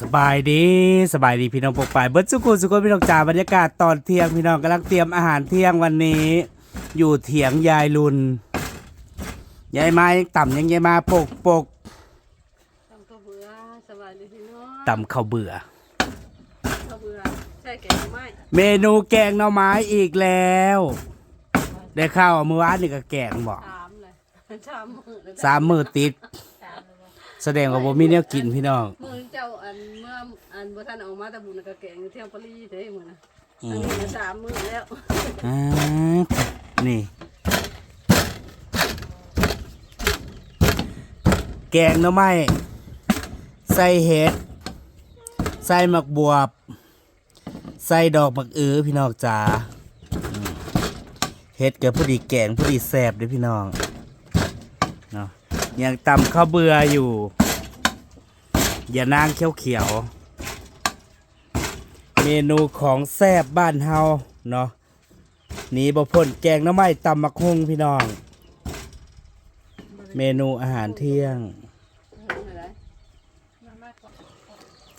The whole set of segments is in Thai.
สบายดีสบายดีพี่น้องปกปายเบิร์ดสุกุสุกุพี่น้องจ๋าบรรยากาศตอนเที่ยงพี่น้องกำลังเตรียมอาหารเที่ยงวันนี้ อยู่เถียงยายลุนยายมายังต่ำยังยายมาปกปกตำข้าวเบื่อสบายดีพี่น้องต่ำข้าวเบื่อข้าวเบื่อใช่แกงไม้เมนูแกงหน่อไม้อีกแล้ว ได้ข้าวเมื่อวานนี่ก็แกงบอกสามเลยสามมือเลยสามมือติด แสดงว่าบ่มีแนวกินพี่น้อง มือเจ้าอันเมื่ออันบ่ทันออกมาแต่บุญก็แกงอยู่เที่ยวปรีเด้มื้อนะอือันมนี้ก็สามมือแล้วอ่านี่ แกงหน่อไม้ใส่เห็ด ใส่หมักบวบ ใส่ดอกหมักอือพี่น้องจ๋าอืมเห็ดกับพอดีแกงพอดีแซ่บเด้วยพี่น้องเนาะ ยังตำข้าวเบื่ออยู่ อย่านางเขียวเขียวเมนูของแซ่บบ้านเฮาเนาะหนีบ่พ้นแกงน้ำไม้ตำมักฮุงพี่น้อง เมนูอาหารเที่ยง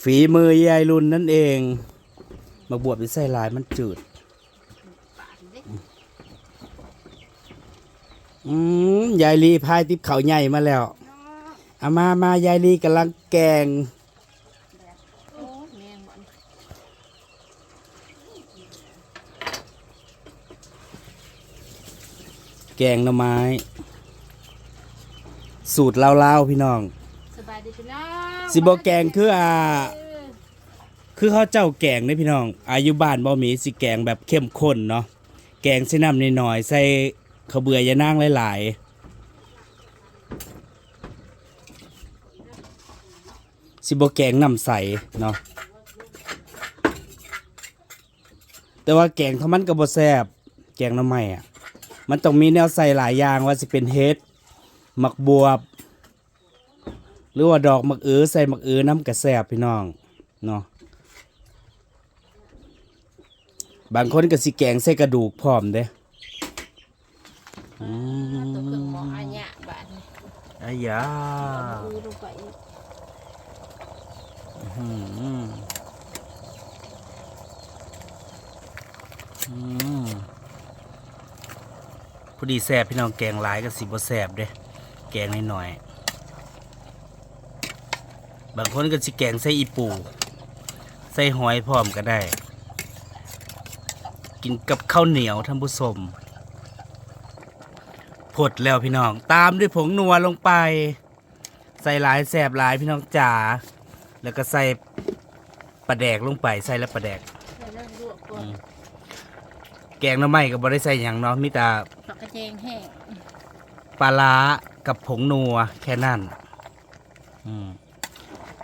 ฝีมือยายรุนนั่นเองมาบวบด้วยไส้ลายมันจืด อืมยายลีพายติบเขาวใหญ่มาแล้วเอามามายายลีกำลังแกงโอ้ยแม่งบ่นแกงหน่อไม้ สูตรลาวๆพี่น้องสบายดีพี่น้องสิบแกงคืออ่าคือเขาเจ้าแกงเนี่ยพี่น้อง อายุบ้านบ่มีสิแกงแบบเข้มข้นเนาะแกงใส่น้ำนิดหน่อยๆใส่ เขาเบื่อยานางหลายๆ สิบแกงน้ำใสเนาะแต่ว่าแกงเขามันก็บ่แซบแกงน้ำใหม่อะ มันต้องมีแนวใส่หลายอย่างว่าสิเป็นเฮ็ดหมักบวบ หรือว่าดอกหมักเอือใส่หมักเอือน้ำกระแซบพี่น้องเนาะบางคนก็สิแกงใส่กระดูกพร้อมเด้ อืตัวเครื่องหมออันยบาดนี้อายาดูลงไปอีกอืมอืมพอดีแซบพี่น้องแกงหลายก็สิบ่แซบเด้แกงน้อยๆบางคนก็สิแกงใส่อีปู ใส่หอยพร้อมก็ได้ กินกับข้าวเหนียวท่านผู้ชม ผดแล้วพี่น้อง ตามด้วยผงนัวลงไป ใส่หลายแสบหลายพี่น้องจ๋าแล้วก็ใส่ปลาแดกลงไปใส่แล้วปลาแดกแล้วเริ่มลวกก่อนแกงหน้ำไม้ก็บ่ได้ใส่หยังเนาะมีแต่ ผักกระเจงแห้งปลาร้ากับผงนัวแค่นั้นอืม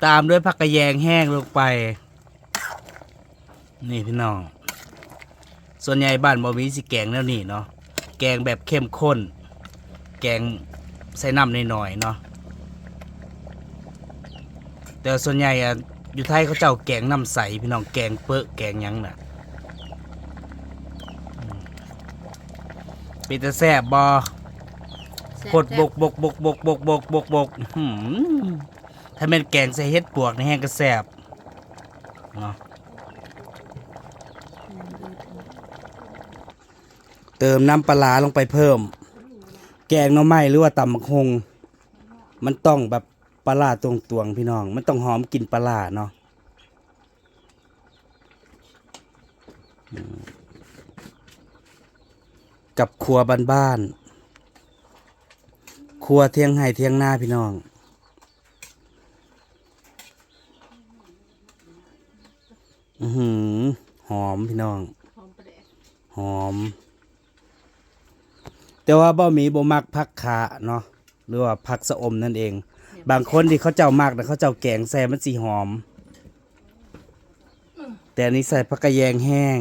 ตามด้วยผักกระแยงแห้งลงไป นี่พี่น้อง ส่วนใหญ่บ้านบ่มีสิแกงแล้วนี่เนาะ แกงแบบเข้มข้น แกงใส่น้ำหน่อยๆเนาะแต่ส่วนใหญ่อะอยู่ไทยเขาเจ้าแกงน้ำใสพี่น้องแกงเปอะแกงหยังน่ะอืมเป็นแต่แซ่บบอแซ่พดบกบกบกบกบกบกบกบกหืมถ้าเป็นแกงใส่เฮ็ดปวกในแห้งก็แซ่บเนาะเติมน้ำปลาร้าลงไปเพิ่ม แกงหน่อไม้หรือว่าตำมะฮงมันต้องแบบปลาร้าตวงตวงๆพี่น้อง มันต้องหอมกลิ่นปลาร้าเนาะอืมกับครัวบ้านๆครัวเทียงไห่เทียงหน้าพี่น้อง อือหือหอมพี่น้อง หอมประเดะ หอม แต่ว่าบ่มีบ่มักผักขาเนาะหรือว่าผักสะอมนั่นเอง บางคนที่เขาเจ้ามักนะเขาเจ้าแกงใส่มันสีหอม แต่อันนี้ใส่ผักกระแยงแห้ง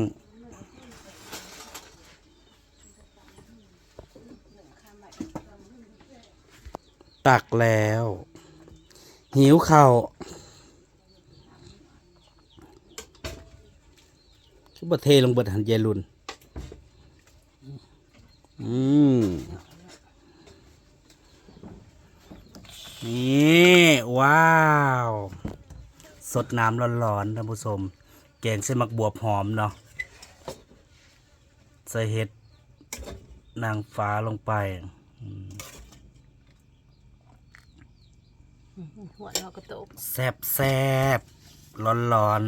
ตักแล้ว หิวเข้าคือบ่เทลงเบิดหันยายรุน อืมนี่ ว้าว สดน้ำร้อนๆท่านผู้ชมแกงเส้นมักบวบหอมเนาะใส่เห็ด นางฟ้าลงไปอืมหัวเรากระตุกแซบแซบร้อนร้อน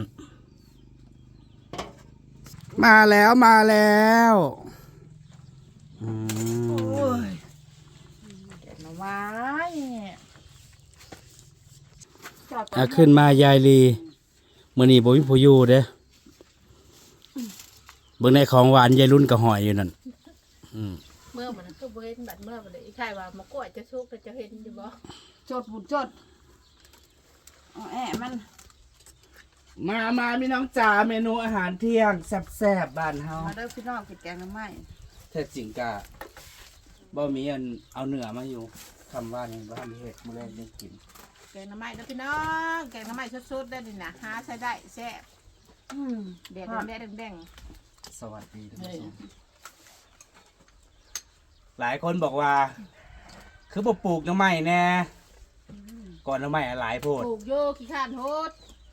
ๆมาแล้วมาแล้ว อืมแกงหน่อไม้จอดอะขึ้นมายายลีมื่อนี้บ่มีผู้อยู่เด้อเบิ่งในของหวานยายรุ่นกับหอยอยู่นั่นอืมเมื่อมันก็เว้นบัดเมื่อมันเลยใช่ว่ามะกรูดจะชุกจะเห็นอยู่บ่จดบุญจดเอาแอะมัน มามาพี่น้องจ๋าเมนูอาหารเที่ยงแซ่บๆบ้านเฮามาเด้อพี่น้องกินแกงน้ำไม้แท้จริงกะบ่มีอันเอาเนื้อมาอยู่คำว่านี่บ่ทันได้เฮ็ดมื้อแรกยังกินแกงหน่อไม้นะพี่น้องแกงหน่อไม้สดๆได้ดินะหาใช้ได้แซ่บอืมแดดแดดแดงสวัสดีท่านผู้ชมหลายคนบอกว่า คือบ่ปลูกหน้ำไม้แน่ก่อนหน้ำไม้อะหลายโพด ปลูกโยขี้ข้านโฮด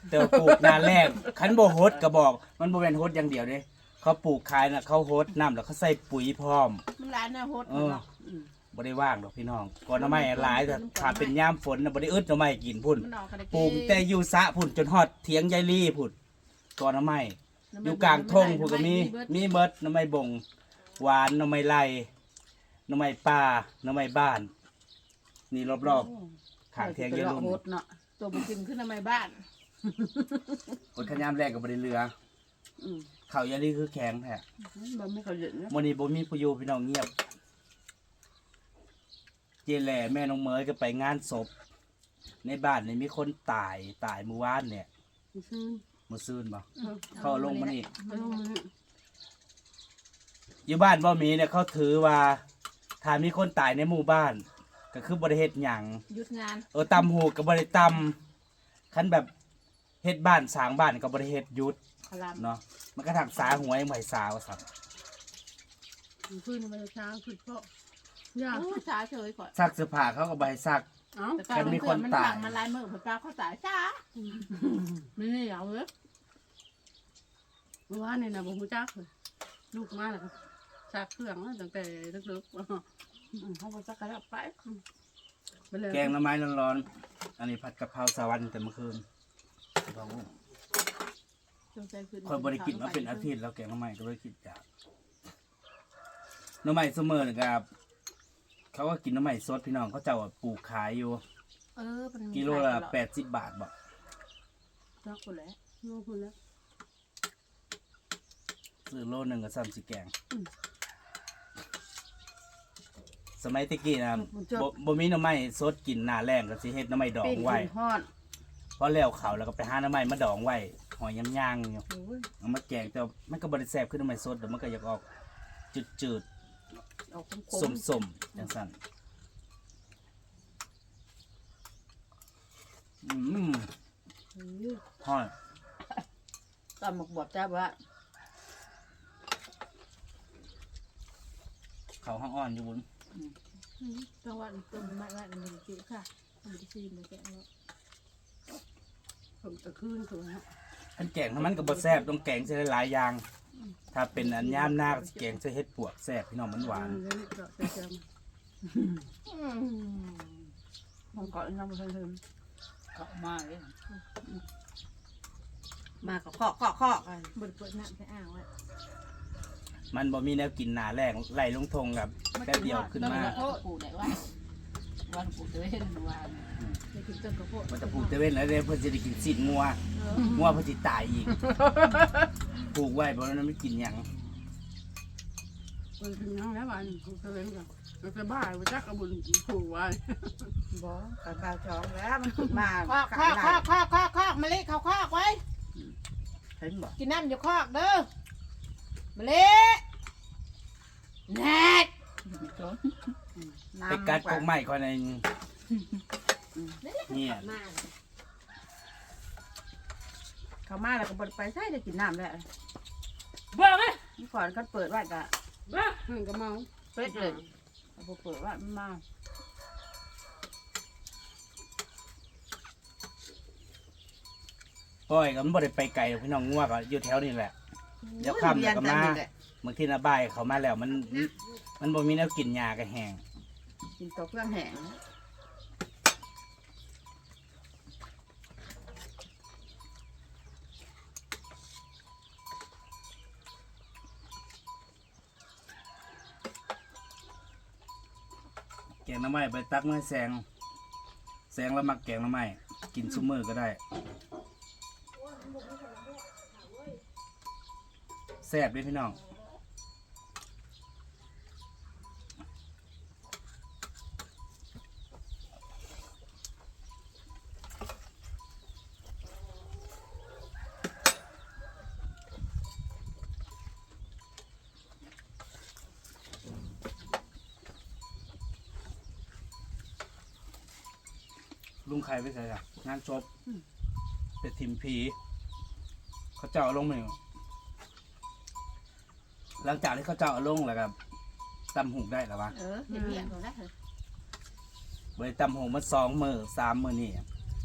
แต่ว่าปลูกนานแรกคันบ่ฮดก็บอก มันบ่แม่นฮดอย่างเดียวเด้ เขาปลูกขายน่ะเขาฮดน้ำแล้วเขาใส่ปุ๋ยพร้อม มันร้านน่ะโฮดเออบ่ได้ว่างดอกพี่น้องก่อนหน้ำไม้อะหลายแต่ถ้าเป็นยามฝนน่ะบ่ได้อึดหน้ำไม้กินพุ่นมันออกกันได้ปลูกแต่อยู่สระพุ่นจนฮอดเถียงยายลี่พุ่นก่อนหน้ำไม้ อยู่กลางทงพุ่นก็มีมีเบิดหน้ำไม้บง หวานหน้ำไม้ไร่หน้ำไม้ป่าหน้ำไม้บ้าน นี่รอบๆข้างเถียงยายลุงโหดเนาะตัวมันกินขึ้นทำไมบ้าน คนขยามแรกก็บ่ได้เหลืออืม ข้าวยายลี่คือแข็งแท้บ่ไม่เขาเย็นนะวันนี้บ่มีผู้อยู่พี่น้องเงียบ เจแหล่แม่น้องเมยก็ไปงานศพ ในบ้านนี่มีคนตายตายเมื่อวานเนี่ยซื้อมื้อซืนบ่เข้าลงมานี่มาลงมานี่อยู่บ้านบ่มีเนี่ยเขาถือว่าถ้ามีคนตายในหมู่บ้าน ก็คือบ่ได้เฮ็ดหยังหยุดงาน เออตำหูก็บ่ได้ตำคันแบบเฮ็ดบ้านสร้างบ้านก็บ่ได้เฮ็ดหยุด ขลามเนาะมันก็ถักสาหวยไหวสาวสักขึ้นมาช้างขึ้นเพราะยากโอ้ช้าเฉยก่อนซักเสื้อผ้าเขาก็บ่ให้ซักเอ้าแต่การมีมีคคนนตาตายยมันลายมือพระเขาตายช้าไม่ได้เอาเลยเมื่อวานนี่นะบ่ฮู้จักเลยลูกมาแล้วก็ซักเครื่องแล้วตั้งแต่เล็กๆอืมเขาบ่ซักกระดับไปอืมไปเลยแกงหน้ำไม้ร้อนๆอันนี้ผัดกะเพราสวรรค์แต่เมื่อคืนลอง ดูจงใจขึ้นคนบริกินมาเป็นอาทิตย์แล้วแกงหน้ำไม้ก็บริกินจากหน้ำไม้เสมอนะครับ เขาก็กินหน้ำไม้สดพี่น้องเขาเจ้าปลูกขายอยู่ เออมันมีกิโลละขายตอดแปดสิบบาทบอกจักคนแล้วลูกคนแล้วซื้อโลหนึ่งก็ซ้ำสิแกงอืมสมัยตะกี้นะมันจะบ่บ่มีหน้ำไม้สดกินหน้าแรงก็สิเฮ็ดหน้ำไม้ดองไว้ฮอดพอแล้วเขาวแล้วก็ไปหาหน้ำไม้มาดองไว้ หอยย่างๆอยู่โอ้ยเอามาแกงแต่มันก็บริแซบขึ้นหน้ำไม้สดแต่มันก็อยากออกจืดๆออกคมสมสมๆจังสันอืมๆอืมฮอดตำหมกบดจ้าบ่ะเขาห้องอ่อนอยู่บุญจังหวัดต้นไม้ว่ามันมีจีค่ะมันมีจีนเลยแกเนาะผมตะคืนตัวฮะ อันแกงถ้ามันกับบะแซบต้องแกงใส่หลายๆอย่าง ถ้าเป็นอันย่ามหน้าก็สิแกงใส่เห็ดปวกแซบพี่น้องมันหวานเดี๋ยวนี้ก็จะเจออืมมันเกาะน้ำมันเทิมเกาะมาเลยมาก็เคาะเคาะเคาะกันบดเปิดน้ำใส่อ่างไว้มันบ่มีแนวกินหนาแรงไหลลงทงกับแป๊บเดียวขึ้นมา โอ้ปูได้ว่า วันปลูกได้เห็นวันได้กินต้นกระโพดมันจะปลูกเตเว่นแล้วเดี๋ยวเพิ่นจะได้กินสินงัวงัวเพิ่นสิตายอีกปลูกไว้เพราะนั้นไม่กินหยังเออถึงยังแล้ววันผมจะเล่นกันมันจะบ้าไปจักกระบุญผูกไว้บ่กันปลาช้องแล้วมันขึ้นมาคอกคอกคอกคอกคอกคอกมาเล็กเขาคอกไว้เห็นบ่กินน้ำอยู่คอกเด้อมาเล็กแน่ ไปกัดกกไม้ก่อนในเนี่ยมาเขามาแล้วก็บดไปใช่ได้กินน้ำแล้วเบ้าไหมเมื่อก่อนก็เปิดไว้กะเบ้าหนึ่งก็เมาเป็ดเลยเอาบ่เปิดไว้มันมาปล่อยก็มันบ่ได้ไปไกลหรอกพี่น้องงัวก็อยู่แถวนี้แหละ เดี๋ยวค่ำเดี๋ยวก็มาบางทีนะบ่ายเขามาแล้วมัน มันมันบ่มีแนวกินหญ้าก็แห้งกินตัวเครื่องแห้งแกงหน้ำไม้ไปตักมาให้แซงแซงแล้วมักแกงหน้ำไม้กินซุมื้อก็ได้แซ่บเด้พี่น้อง ลุงไข่ไปใส่อะงานศพเป็นทิมผีเขาเจาะลงมือหลังจากที่เขาเจาะลงแล้วครับตำหูกได้แล้ววะเออเห็นเบียงเขาได้เหรอบริตำหูมันสองมือสามมือนี่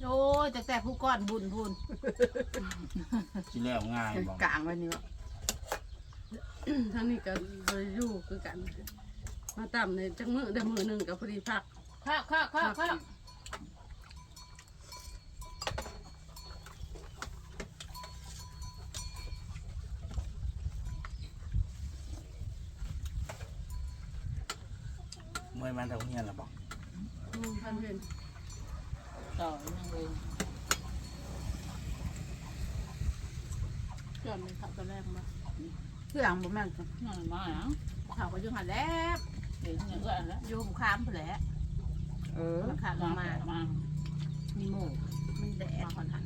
โอ้ยแต่แต่ผู้ก้อนบุญบุญที่แล้วง่ายบอกกลางไว้นี่วะทั้งนี้ก็เลยอยู่คือกัน มาต่ำในจังมือได้มือหนึ่งกับพอดีพักข้าวข้าวข้าวข้าว เมื่อมันทำเฮียนแล้วบอกอืมพันเป็นต่อยังเลยจอนมันขับตอนแรกมาเครื่องบ่แม่นนั่นมาอะข่าวก็ยังหันแล้วเดี๋ยวเนี่ยก็อันละโยมข้ามไปแล้วเออมันขาดลมางมามามีหมูมันแดดขอนหัน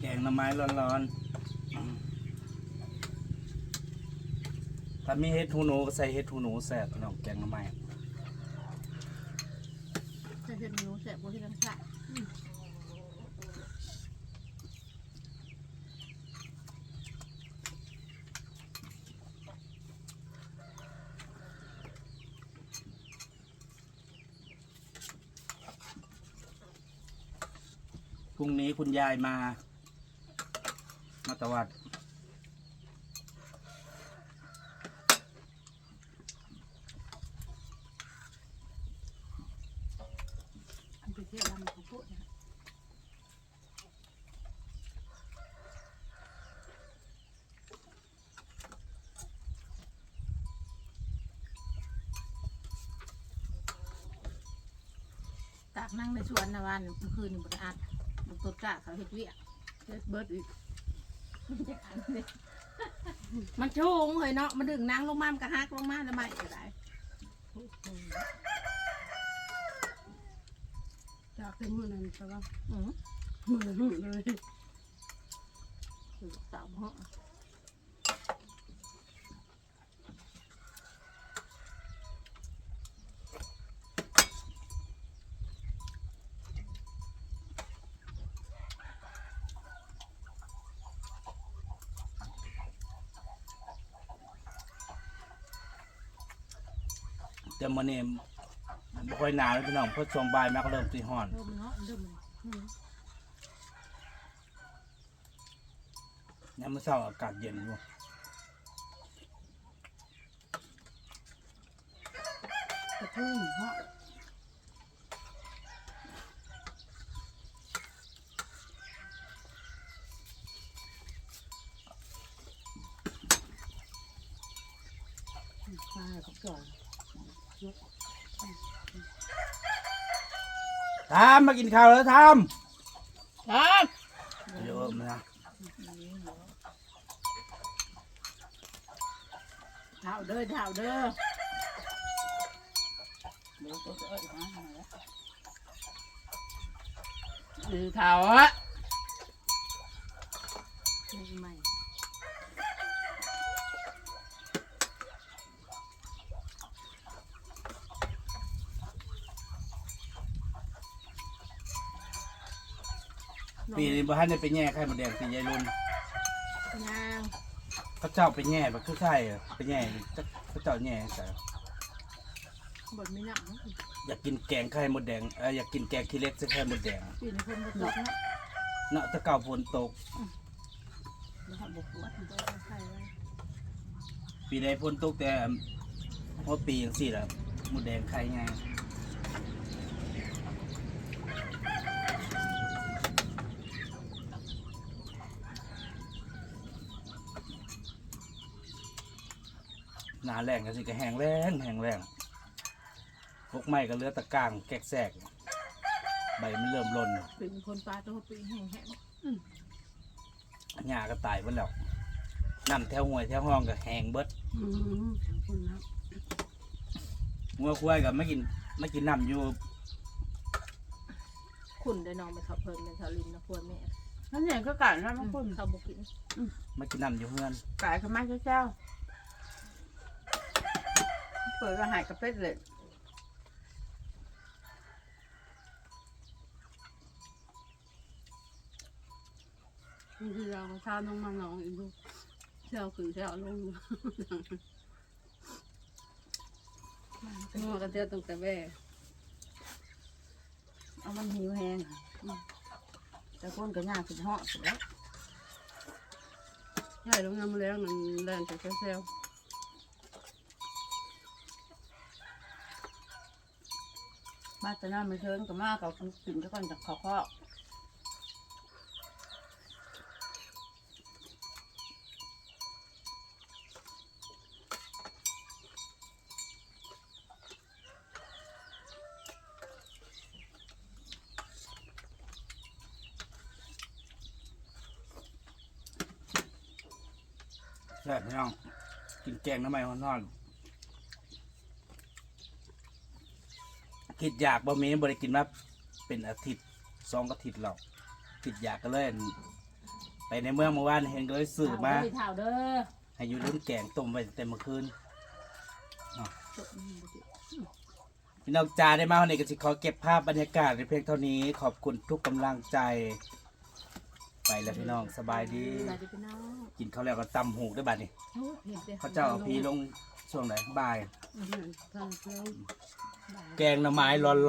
แก งหน้ำไม้ร้อนๆ ถ้ามีเห็ดหูหนูก็ใส่เห็ดหูหนูแซ่บพี่น้องแกงหน้ำไม้จะเป็นหนูแสบกว่าที่ทั้งชาติพรุ่งนี้คุณยายมา มาตวัดมันไปเที่ยวลำของพูดนะตากนั่งในสวนนะวันเมื่อคืนนี่บไดอัดมันตดกะเขาเห็ดเวียกเฮ็ดเบิร์ดอีก มันชูงเลยเนาะมันดึงนางลงมามันก็ฮักลงมาแล้วไม่ก็ได้จากเป็นมือนั้นแต่ว่าอืมมือหนึ่งเลยคือสาวเหาะ แต่มื้อนี้บ่ค่อยหนาวเลยพี่น้องเพราะช่วงบ่ายมันก็เริ่มตีฮ้อนเริ่มเนาะเริ่มเลยอืมยามมื้อเช้าอากาศเย็นอยู่กระทุ่งเหาะใช่เขาก่อน ทามมากินข้าวแล้วทามครับเดี๋ยวเอิ้มนะเท้าเด้อเท้าเด้อเดี๋ยวตัวเอ้ยมาหาแล้วหรือเท้าอะ ปีนี้บ่ทันได้ไปแย่ไข่มดแดงตียายรุ่นนางเขาเจ้าไปแย่บ่คือไข่อะไปแย่จักเขาเจ้าแย่ใส่บดไม่หนักเนาะอยากกินแกงไข่มดแดงเอออยากกินแกงขี้เหล็กใส่ไข่มดแดงปีนี้คนบดตกเนาะเนาะแตะเก่าฝนตกแล้วเขาบอกว่าถึงจะใส่ไว้ปีใดฝนตกแต่พอปีจังซี่ล่ะมดแดงไข่ไง หนาแรงก็สิก็แห้งแรงแห้งแรงพวกไม้ก็เหลือแตะกร้างแกกแซกใบมันเริ่มหล่นเป็นคนปลาตัวปีแห้งแห้งหญ้าก็ตายหมดแล้วน้ำแถวห้วยแถวห้องก็แห้งเบิดอืมขอบคุณนะงัวควายก็ไม่กินไม่กินน้ำอยู่ขุนได้น้องไปเขาเพิ่มเป็นชาวลินนะควรแม่นั่นเองก็กัดแล้วมันคนเขาบอกกินไม่กินน้ำอยู่เพื่อนไก่เขาไม่เจ้า เปิดกระหายกระเป็ดเลยนี่คือเราชาต้องมาลองอีกดูเที่ยวขึ้นเที่ยวลงงัวกันเที่ยวตั้งแต่แม่เอามันหิวแห้งอะแต่คนก็ยากขึ้นเหาะสุดแล้วใช่ลงน้ำแล้วนั่นแรงแต่เที่ยว มาแต่น้าไม่เชิญก็มากับกินก็ก่อนจากขอข้อใช่พี่น้องกินแกงน้ำมันนอน คิดอยากบ่มีบริกินมาเป็นอาทิตย์สองอาทิตย์แล้วคิดอยากก็เลยไปในเมืองเมื่อวานเห็นก็เลยซื้อมาเท่าเด้อให้อยู่รุ่นแกงต้มไว้เต็มเมื่อคืนพี่น้องจาได้มาวันนี้ก็สิขอเก็บภาพบรรยากาศในเพียงเท่านี้ขอบคุณทุกกำลังใจ ไปแล้วพี่น้องสบายดีมาจะเป็นน้องกินข้าวแล้วก็ตำหูกด้วยบัดนี้โอ้เห็นแต่เขาเจ้าเอาพีลงช่วงไหนบ่ายๆทางเที่ยว แกงหน่อไม้ร้อน